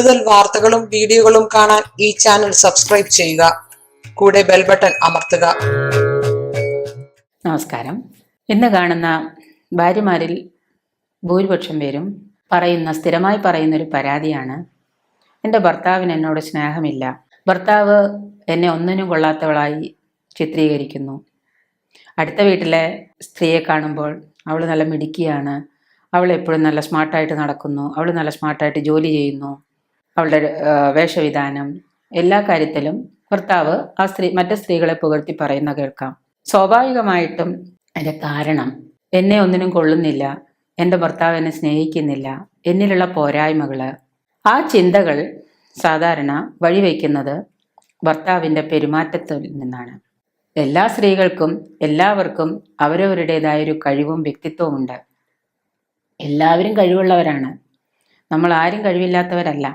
കൂടുതൽ വാർത്തകളും വീഡിയോകളും കാണാൻ ഈ ചാനൽ സബ്സ്ക്രൈബ് ചെയ്യുക. കൂടെ ബെൽ ബട്ടൺ അമർത്തുക. നമസ്കാരം. ഇന്ന് കാണുന്ന ഭാര്യമാരിൽ ഭൂരിപക്ഷം പേരും പറയുന്ന സ്ഥിരമായി പറയുന്ന ഒരു പരാതിയാണ്. എന്റെ ഭർത്താവിന് എന്നോട് സ്നേഹമില്ല. ഭർത്താവ് എന്നെ ഒന്നിനും കൊള്ളാത്തവളായി ചിത്രീകരിക്കുന്നു. അടുത്ത വീട്ടിലെ സ്ത്രീയെ കാണുമ്പോൾ അവൾ നല്ല മിടുക്കിയാണ്. അവൾ എപ്പോഴും നല്ല സ്മാർട്ടായിട്ട് നടക്കുന്നു. അവൾ നല്ല സ്മാർട്ടായിട്ട് ജോലി ചെയ്യുന്നു. അവളുടെ വേഷവിധാനം എല്ലാ കാര്യത്തിലും ഭർത്താവ് ആ സ്ത്രീ മറ്റു സ്ത്രീകളെ പുകഴ്ത്തി പറയുന്ന കേൾക്കാം. സ്വാഭാവികമായിട്ടും അതിന്റെ കാരണം എന്നെ ഒന്നിനും കൊള്ളുന്നില്ല എന്റെ ഭർത്താവ് എന്നെ സ്നേഹിക്കുന്നില്ല എന്നിലുള്ള പോരായ്മകൾ ആ ചിന്തകൾ സാധാരണ വഴിവെക്കുന്നത് ഭർത്താവിന്റെ പെരുമാറ്റത്തിൽ നിന്നാണ്. എല്ലാ സ്ത്രീകൾക്കും എല്ലാവർക്കും അവരവരുടേതായ ഒരു കഴിവും വ്യക്തിത്വവും ഉണ്ട്. എല്ലാവരും കഴിവുള്ളവരാണ്. നമ്മൾ ആരും കഴിവില്ലാത്തവരല്ല.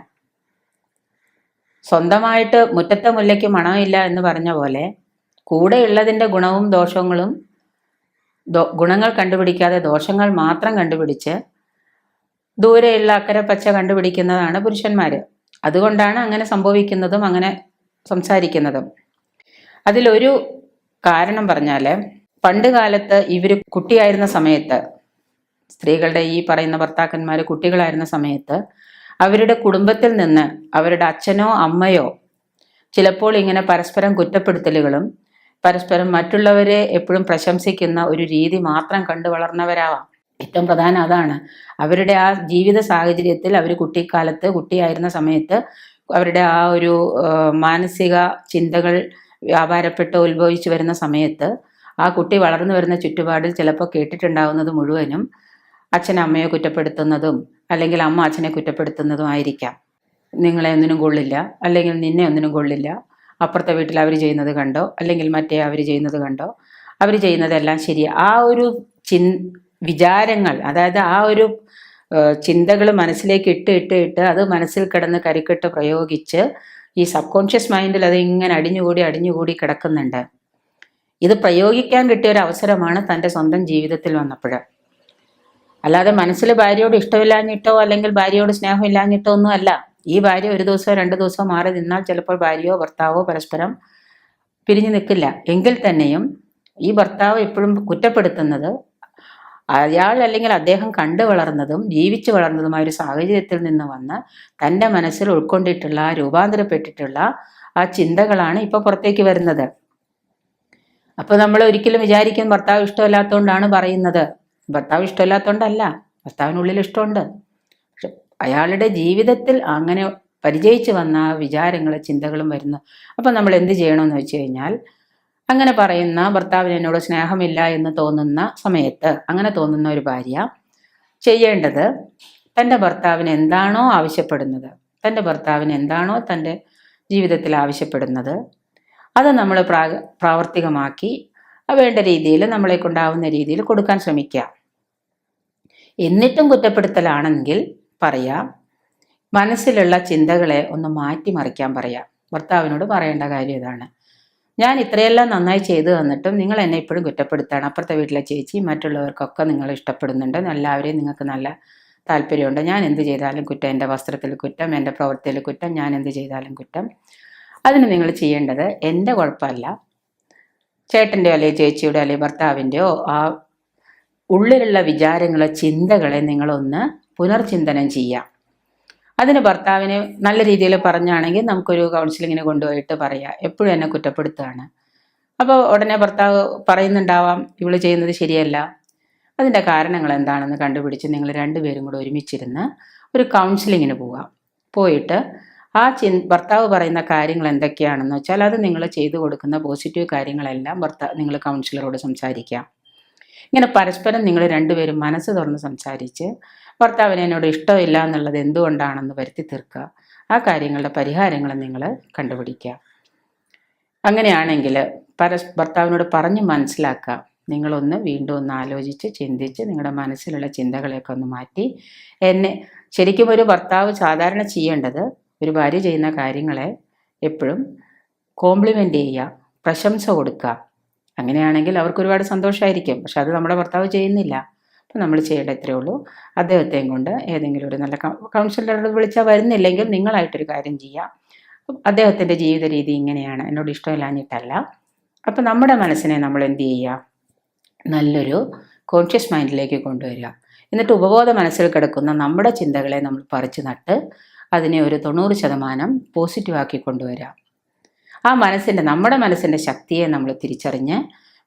സ്വന്തമായിട്ട് മുറ്റത്തെ മുല്ലയ്ക്ക് മണമില്ല എന്ന് പറഞ്ഞ പോലെ കൂടെയുള്ളതിന്റെ ഗുണവും ദോഷങ്ങളും ഗുണങ്ങൾ കണ്ടുപിടിക്കാതെ ദോഷങ്ങൾ മാത്രം കണ്ടുപിടിച്ച് ദൂരെയുള്ള അക്കരെ പച്ച കണ്ടുപിടിക്കുന്നതാണ് പുരുഷന്മാർ അതുകൊണ്ടാണ് അങ്ങനെ സംഭവിക്കുന്നതും അങ്ങനെ സംസാരിക്കുന്നതും. അതിലൊരു കാരണം പറഞ്ഞാൽ പണ്ട് കാലത്ത് ഇവർ കുട്ടിയായിരുന്ന സമയത്ത് സ്ത്രീകളുടെ ഈ പറയുന്ന ഭർത്താക്കന്മാർ കുട്ടികളായിരുന്ന സമയത്ത് അവരുടെ കുടുംബത്തിൽ നിന്ന് അവരുടെ അച്ഛനോ അമ്മയോ ചിലപ്പോൾ ഇങ്ങനെ പരസ്പരം കുറ്റപ്പെടുത്തലുകളും പരസ്പരം മറ്റുള്ളവരെ എപ്പോഴും പ്രശംസിക്കുന്ന ഒരു രീതി മാത്രം കണ്ടു വളർന്നവരാവാം. ഏറ്റവും പ്രധാനം അതാണ്. അവരുടെ ആ ജീവിത സാഹചര്യത്തിൽ അവർ കുട്ടിക്കാലത്ത് കുട്ടിയായിരുന്ന സമയത്ത് അവരുടെ ആ ഒരു മാനസിക ചിന്തകൾ വ്യാപാരപ്പെട്ട് ഉത്ഭവിച്ചു വരുന്ന സമയത്ത് ആ കുട്ടി വളർന്നു വരുന്ന ചുറ്റുപാടിൽ ചിലപ്പോൾ കേട്ടിട്ടുണ്ടാവുന്നത് മുഴുവനും അച്ഛൻ അമ്മയെ കുറ്റപ്പെടുത്തുന്നതും അല്ലെങ്കിൽ അമ്മ അച്ഛനെ കുറ്റപ്പെടുത്തുന്നതും ആയിരിക്കാം. നിങ്ങളെ ഒന്നിനും കൊള്ളില്ല. അല്ലെങ്കിൽ നിന്നെ ഒന്നിനും കൊള്ളില്ല. അപ്പുറത്തെ വീട്ടിൽ അവർ ചെയ്യുന്നത് കണ്ടോ? അല്ലെങ്കിൽ മറ്റേ അവർ ചെയ്യുന്നത് കണ്ടോ? അവർ ചെയ്യുന്നതെല്ലാം ശരി. ആ ഒരു ചിൻ വിചാരങ്ങൾ അതായത് ആ ഒരു ചിന്തകൾ മനസ്സിലേക്ക് ഇട്ട് ഇട്ട് ഇട്ട് അത് മനസ്സിൽ കിടന്ന് കരിക്കെട്ട് പ്രയോഗിച്ച് ഈ സബ് കോൺഷ്യസ് മൈൻഡിൽ അത് ഇങ്ങനെ അടിഞ്ഞുകൂടി അടിഞ്ഞുകൂടി കിടക്കുന്നുണ്ട്. ഇത് പ്രയോഗിക്കാൻ കിട്ടിയ ഒരു അവസരമാണ് തന്റെ സ്വന്തം ജീവിതത്തിൽ വന്നപ്പോൾ. അല്ലാതെ മനസ്സിൽ ഭാര്യയോട് ഇഷ്ടമില്ലാഞ്ഞിട്ടോ അല്ലെങ്കിൽ ഭാര്യയോട് സ്നേഹമില്ലാഞ്ഞിട്ടോ ഒന്നും അല്ല. ഈ ഭാര്യ ഒരു ദിവസമോ രണ്ട് ദിവസമോ മാറി നിന്നാൽ ചിലപ്പോൾ ഭാര്യയോ ഭർത്താവോ പരസ്പരം പിരിഞ്ഞു നിൽക്കില്ല. എങ്കിൽ തന്നെയും ഈ ഭർത്താവ് എപ്പോഴും കുറ്റപ്പെടുത്തുന്നത് അയാൾ അല്ലെങ്കിൽ അദ്ദേഹം കണ്ടു വളർന്നതും ജീവിച്ചു വളർന്നതുമായ ഒരു സാഹചര്യത്തിൽ നിന്ന് വന്ന് തന്റെ മനസ്സിൽ ഉൾക്കൊണ്ടിട്ടുള്ള രൂപാന്തരപ്പെട്ടിട്ടുള്ള ആ ചിന്തകളാണ് ഇപ്പോൾ പുറത്തേക്ക് വരുന്നത്. അപ്പോൾ നമ്മൾ ഒരിക്കലും വിചാരിക്കും ഭർത്താവ് ഇഷ്ടമല്ലാത്തതുകൊണ്ടാണ് പറയുന്നത്. ഭർത്താവ് ഇഷ്ടമില്ലാത്തതുകൊണ്ടല്ല ഭർത്താവിനുള്ളിൽ ഇഷ്ടമുണ്ട്. പക്ഷെ അയാളുടെ ജീവിതത്തിൽ അങ്ങനെ പരിചയിച്ചു വന്ന വിചാരങ്ങൾ ചിന്തകളും വരുന്നു. അപ്പം നമ്മൾ എന്ത് ചെയ്യണമെന്ന് വെച്ച് കഴിഞ്ഞാൽ അങ്ങനെ പറയുന്ന ഭർത്താവിന് എന്നോട് സ്നേഹമില്ല എന്ന് തോന്നുന്ന സമയത്ത് അങ്ങനെ തോന്നുന്ന ഒരു ഭാര്യ ചെയ്യേണ്ടത് തന്റെ ഭർത്താവിന് എന്താണോ ആവശ്യപ്പെടുന്നത് തന്റെ ഭർത്താവിന് എന്താണോ തന്റെ ജീവിതത്തിൽ ആവശ്യപ്പെടുന്നത് അത് നമ്മൾ പ്രാ പ്രാവർത്തികമാക്കി വേണ്ട രീതിയിൽ നമ്മളെ കൊണ്ടാവുന്ന രീതിയിൽ കൊടുക്കാൻ ശ്രമിക്കുക. എന്നിട്ടും കുറ്റപ്പെടുത്തലാണെങ്കിൽ പറയാം. മനസ്സിലുള്ള ചിന്തകളെ ഒന്ന് മാറ്റിമറിക്കാൻ പറയാം. ഭർത്താവിനോട് പറയേണ്ട കാര്യം ഇതാണ്. ഞാൻ ഇത്രയെല്ലാം നന്നായി ചെയ്തു തന്നിട്ടും നിങ്ങൾ എന്നെ ഇപ്പോഴും കുറ്റപ്പെടുത്താണ്. അപ്പുറത്തെ വീട്ടിലെ ചേച്ചി മറ്റുള്ളവർക്കൊക്കെ നിങ്ങൾ ഇഷ്ടപ്പെടുന്നുണ്ട്. എല്ലാവരെയും നിങ്ങൾക്ക് നല്ല താല്പര്യമുണ്ട്. ഞാൻ എന്ത് ചെയ്താലും കുറ്റം എന്റെ വസ്ത്രത്തിൽ കുറ്റം എന്റെ പ്രവൃത്തിയിൽ കുറ്റം ഞാൻ എന്ത് ചെയ്താലും കുറ്റം. അതിന് നിങ്ങൾ ചെയ്യേണ്ടത് എന്റെ കുഴപ്പമല്ല. ചേട്ടന്റെയോ അല്ലെങ്കിൽ ചേച്ചിയുടെയോ അല്ലെങ്കിൽ ഭർത്താവിന്റെയോ ആ ഉള്ളിലുള്ള വിചാരങ്ങളെ ചിന്തകളെ നിങ്ങളൊന്ന് പുനർചിന്തനം ചെയ്യാം അതിന് ഭർത്താവിനെ നല്ല രീതിയിൽ പറഞ്ഞാണെങ്കിൽ നമുക്കൊരു കൗൺസിലിങ്ങിന് കൊണ്ടുപോയിട്ട് പറയാം. എപ്പോഴും എന്നെ കുറ്റപ്പെടുത്തുകയാണ്. അപ്പോൾ ഉടനെ ഭർത്താവ് പറയുന്നുണ്ടാവാം ഇവൾ ചെയ്യുന്നത് ശരിയല്ല. അതിന്റെ കാരണങ്ങൾ എന്താണെന്ന് കണ്ടുപിടിച്ച് നിങ്ങൾ രണ്ടുപേരും കൂടെ ഒരുമിച്ചിരുന്ന് ഒരു കൗൺസിലിങ്ങിന് പോവാം പോയിട്ട് ആ ചി ഭർത്താവ് പറയുന്ന കാര്യങ്ങൾ എന്തൊക്കെയാണെന്ന് വെച്ചാൽ അത് നിങ്ങൾ ചെയ്തു കൊടുക്കുന്ന പോസിറ്റീവ് കാര്യങ്ങളെല്ലാം ഭർത്താവ് നിങ്ങൾ കൗൺസിലറോട് സംസാരിക്കാം ഇങ്ങനെ പരസ്പരം നിങ്ങൾ രണ്ടുപേരും മനസ്സ് തുറന്ന് സംസാരിച്ച് ഭർത്താവിന് എന്നോട് ഇഷ്ടമില്ല എന്നുള്ളത് എന്തുകൊണ്ടാണെന്ന് വരുത്തി തീർക്കുക. ആ കാര്യങ്ങളുടെ പരിഹാരങ്ങൾ നിങ്ങൾ കണ്ടുപിടിക്കുക. അങ്ങനെയാണെങ്കിൽ പര ഭർത്താവിനോട് പറഞ്ഞ് മനസ്സിലാക്കുക. നിങ്ങളൊന്ന് വീണ്ടും ഒന്ന് ആലോചിച്ച് ചിന്തിച്ച് നിങ്ങളുടെ മനസ്സിലുള്ള ചിന്തകളെയൊക്കെ ഒന്ന് മാറ്റി എന്നെ ശരിക്കും ഒരു ഭർത്താവ് സാധാരണ ചെയ്യേണ്ടത് ഒരു ഭാര്യ ചെയ്യുന്ന കാര്യങ്ങളെ എപ്പോഴും കോംപ്ലിമെന്റ് ചെയ്യുക പ്രശംസ കൊടുക്കുക. അങ്ങനെയാണെങ്കിൽ അവർക്ക് ഒരുപാട് സന്തോഷമായിരിക്കും പക്ഷെ അത് നമ്മുടെ ഭർത്താവ് ചെയ്യുന്നില്ല. അപ്പം നമ്മൾ ചെയ്യേണ്ട ഇത്രയേ ഉള്ളൂ. അദ്ദേഹത്തെയും കൊണ്ട് ഏതെങ്കിലും ഒരു നല്ല കൗൺസിലറോട് വിളിച്ചാൽ വരുന്നില്ലെങ്കിൽ നിങ്ങളായിട്ടൊരു കാര്യം ചെയ്യാം. അദ്ദേഹത്തിന്റെ ജീവിത രീതി ഇങ്ങനെയാണ്. എന്നോട് ഇഷ്ടമില്ലാഞ്ഞിട്ടല്ല. അപ്പം നമ്മുടെ മനസ്സിനെ നമ്മൾ എന്ത് ചെയ്യുക? നല്ലൊരു കോൺഷ്യസ് മൈൻഡിലേക്ക് കൊണ്ടുവരിക. എന്നിട്ട് ഉപബോധ മനസ്സിൽ കിടക്കുന്ന നമ്മുടെ ചിന്തകളെ നമ്മൾ പറിച്ചു നട്ട് അതിനെ ഒരു തൊണ്ണൂറ് ശതമാനം പോസിറ്റീവാക്കി കൊണ്ടുവരിക. ആ മനസ്സിന്റെ നമ്മുടെ മനസ്സിന്റെ ശക്തിയെ നമ്മൾ തിരിച്ചറിഞ്ഞ്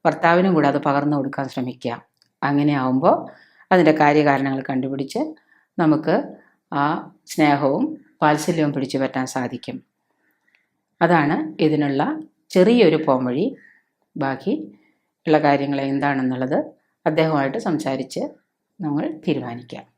ഭർത്താവിനും കൂടെ അത് പകർന്നു കൊടുക്കാൻ ശ്രമിക്കുക. അങ്ങനെ ആവുമ്പോൾ അതിന്റെ കാര്യകാരണങ്ങൾ കണ്ടുപിടിച്ച് നമുക്ക് ആ സ്നേഹവും വാത്സല്യവും പിടിച്ചു പറ്റാൻ സാധിക്കും. അതാണ് ഇതിനുള്ള ചെറിയൊരു പോംവഴി. ബാക്കി ഉള്ള കാര്യങ്ങൾ എന്താണെന്നുള്ളത് അദ്ദേഹവുമായിട്ട് സംസാരിച്ച് നമ്മൾ തീരുമാനിക്കാം.